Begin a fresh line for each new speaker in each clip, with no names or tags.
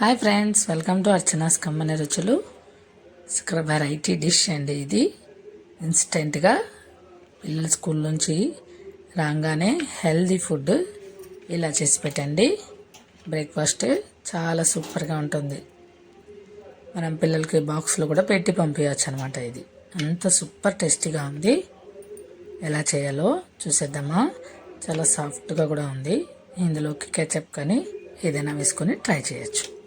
Hi friends welcome to Archana's కమ్మని రుచులు variety dish అండి ఇది. ఇన్స్టెంట్గా పిల్లల స్కూల్ నుంచి రాగానే హెల్దీ ఫుడ్ ఇలా చేసి పెట్టండి. బ్రేక్ఫాస్ట్ చాలా సూపర్గా ఉంటుంది. మనం పిల్లలకి బాక్స్లో కూడా పెట్టి పంపించవచ్చు అనమాట ఇది. అంత సూపర్ టేస్టీగా ఉంది. ఎలా చేయాలో చూసేద్దామా. చాలా సాఫ్ట్గా కూడా ఉంది. ఇందులోకి కెచప్ కానీ ఏదైనా వేసుకొని ట్రై చేయొచ్చు.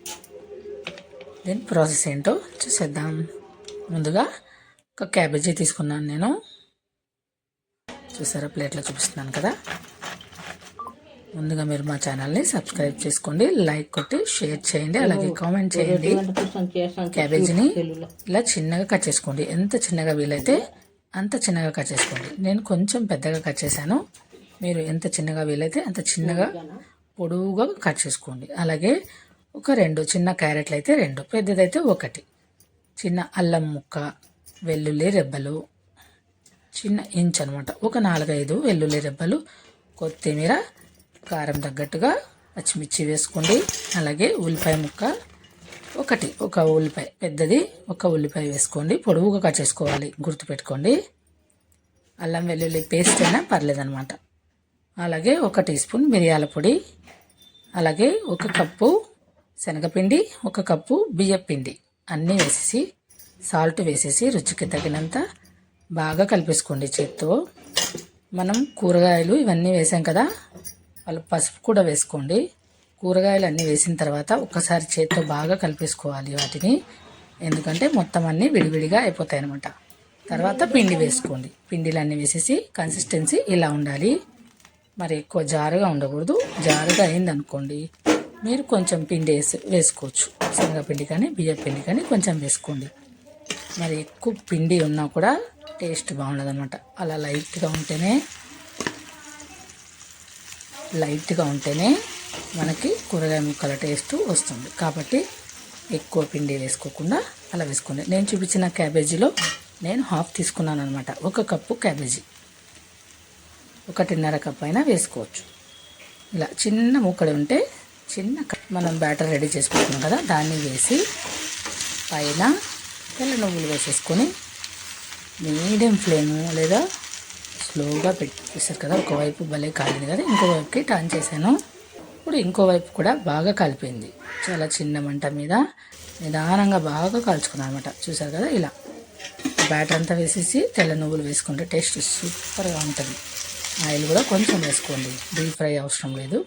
దీని ప్రాసెస్ ఏంటో చూసేద్దాం. ముందుగా ఒక క్యాబేజీ తీసుకున్నాను నేను. చూసారా? ప్లేట్లో చూపిస్తున్నాను కదా. ముందుగా మీరు మా ఛానల్ని సబ్స్క్రైబ్ చేసుకోండి లైక్ కొట్టి షేర్ చేయండి అలాగే కామెంట్ చేయండి. క్యాబేజీని ఇలా చిన్నగా కట్ చేసుకోండి. ఎంత చిన్నగా వీలైతే అంత చిన్నగా కట్ చేసుకోండి. నేను కొంచెం పెద్దగా కట్ చేశాను. మీరు ఎంత చిన్నగా వీలైతే అంత చిన్నగా పొడవుగా కట్ చేసుకోండి. అలాగే ఒక రెండు చిన్న క్యారెట్లు అయితే రెండు పెద్దదైతే ఒకటి. చిన్న అల్లం ముక్క వెల్లుల్లి రెబ్బలు చిన్న ఇంచ్ అనమాట ఒక నాలుగైదు వెల్లుల్లి రెబ్బలు కొత్తిమీర కారం తగ్గట్టుగా పచ్చిమిర్చి వేసుకోండి. అలాగే ఉల్లిపాయ ముక్క ఒకటి ఒక ఉల్లిపాయ పెద్దది ఒక ఉల్లిపాయ వేసుకోండి. పొడవుగా కట్ చేసుకోవాలి గుర్తుపెట్టుకోండి. అల్లం వెల్లుల్లి పేస్ట్ అయినా పర్లేదనమాట అలాగే ఒక టీ స్పూన్ మిరియాల పొడి అలాగే ఒక కప్పు శనగపిండి ఒక కప్పు బియ్యపిండి. అన్నీ వేసేసి సాల్ట్ వేసేసి రుచికి తగినంత బాగా కలిపేసుకోండి చేత్తో. మనం కూరగాయలు ఇవన్నీ వేసాం కదా వాళ్ళు పసుపు కూడా వేసుకోండి. కూరగాయలు అన్నీ వేసిన తర్వాత ఒక్కసారి చేత్తో బాగా కలిపేసుకోవాలి వాటిని. ఎందుకంటే మొత్తం అన్నీ విడివిడిగా అయిపోతాయి అనమాట తర్వాత పిండి వేసుకోండి. పిండిలు అన్నీ వేసేసి కన్సిస్టెన్సీ ఇలా ఉండాలి. మరి ఎక్కువ జారుగా ఉండకూడదు. జారుగా అయిందనుకోండి. మీరు కొంచెం పిండి వేసి వేసుకోవచ్చు. శనగపిండి కానీ బియ్య పిండి కానీ కొంచెం వేసుకోండి. మరి ఎక్కువ పిండి ఉన్నా కూడా టేస్ట్ బాగుండదు అనమాట అలా లైట్గా ఉంటేనే లైట్గా ఉంటేనే మనకి కూరగాయ ముక్కల టేస్ట్ వస్తుంది. కాబట్టి ఎక్కువ పిండి వేసుకోకుండా అలా వేసుకోండి. నేను చూపించిన క్యాబేజీలో నేను హాఫ్ తీసుకున్నాను అనమాట ఒక కప్పు క్యాబేజీ. ఒకటిన్నర కప్ అయినా వేసుకోవచ్చు. ఇలా చిన్న ముక్కడి ఉంటే చిన్న మనం బ్యాటర్ రెడీ చేసుకుంటున్నాం కదా దాన్ని వేసి పైన తెల్ల నువ్వులు వేసేసుకొని మీడియం ఫ్లేమ్ లేదా స్లోగా పెట్టేసారు కదా ఒకవైపు భలే కాలింది కదా ఇంకోవైపుకి టర్న్ చేశాను. ఇప్పుడు ఇంకోవైపు కూడా బాగా కలిపింది చాలా చిన్న మంట మీద నిదానంగా బాగా కాల్చుకున్నాను అనమాట చూసారు కదా ఇలా. బ్యాటర్ అంతా వేసేసి తెల్ల నువ్వులు వేసుకుంటే టేస్ట్ సూపర్గా ఉంటుంది. ఆయిల్ కూడా కొంచెం వేసుకోండి. డీప్ ఫ్రై అవసరం లేదు.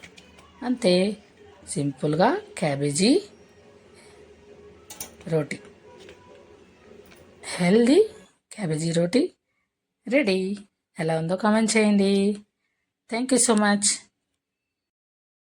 అంతే. సింపుల్గా క్యాబేజీ రోటీ. హెల్దీ క్యాబేజీ రోటీ రెడీ. ఎలా ఉందో కామెంట్ చేయండి. Thank you so much.